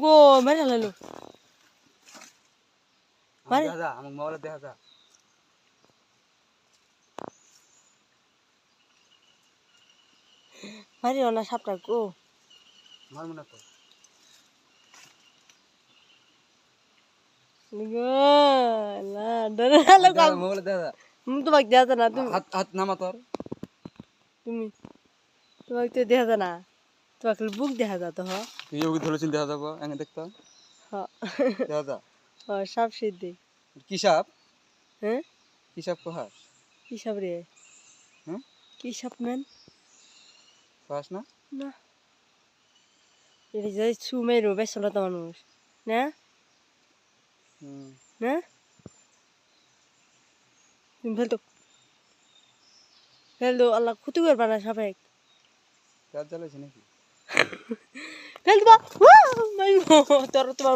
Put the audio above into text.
গো মেরে আমাকে আরে। দেখা যা মোবাইলে দেখা যা। মারি না সাপটা গো মারবো না তো গো লা ডরে হালো কাম মোবাইলে দেখা তুমি তোমাকে দেখা যায় না তুমি হাত হাত নামা তোর তুমি তোমাকে তো দেখা যায় তোমাকে বুক দেখা যায় তো হ। তুই ওকে ধরেছিস দেখা যাব? এনে দেখতাম হ। দেখা যা। হ, সাপ সিদ্ধি। কি সাপ? হ্যাঁ? কি সাপ কোহাস কি সাপ রে? হুম? কি সাপ ম্যান? কোহাস না? না। এটা যাই ছু মেরো বেসল তো মানুষ। না? হুম। না? তুমি ফেলতো ফেলতো আল্লাহ ক্ষতি করবা না সাপে কাজ চালাইছে নাকি? ফেলতো বা তোর তোমার